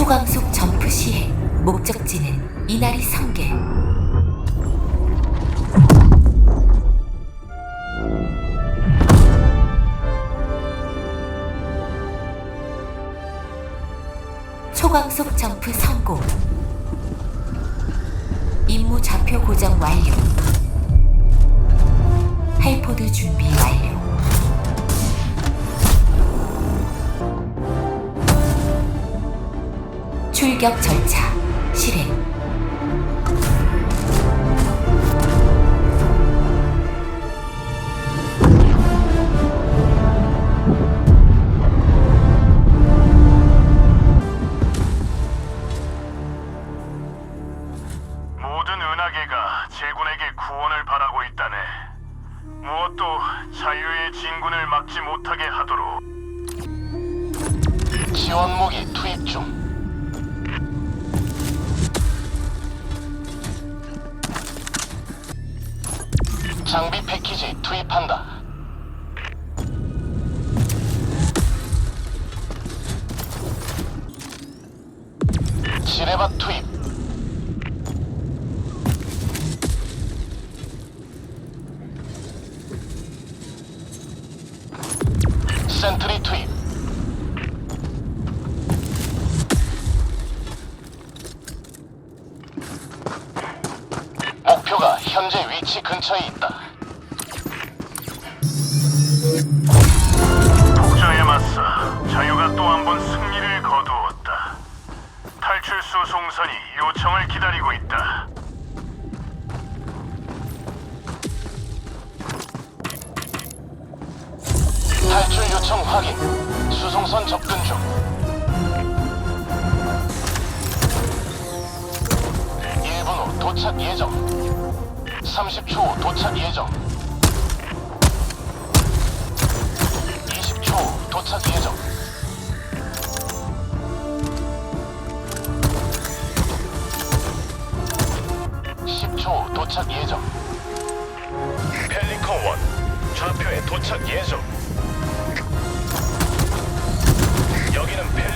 초광속 점프 시에 목적지는 이나리 성계. 초광속 점프 성공. 임무 좌표 고정 완료. 할포드 준비 완료. 출격 절차 실행. 모든 은하계가 제군에게 구원을 바라고 있다네. 무엇도 자유의 진군을 막지 못하게 하도록. 지원무기 투입 중. 장비 패키지 투입한다. 지뢰밭 투입. 센트리 투입. 목표가 현재 위치 근처에 있다. 독자에 맞서 자유가 또 한 번 승리를 거두었다. 탈출수 송선이 요청을 기다리고 있다. 탈출 요청 확인. 수송선 접근 중. 일분 후 도착 예정. 30초 후 도착 예정. 도착 예정 펠리컨 원 좌표에 도착 예정. 여기는 펠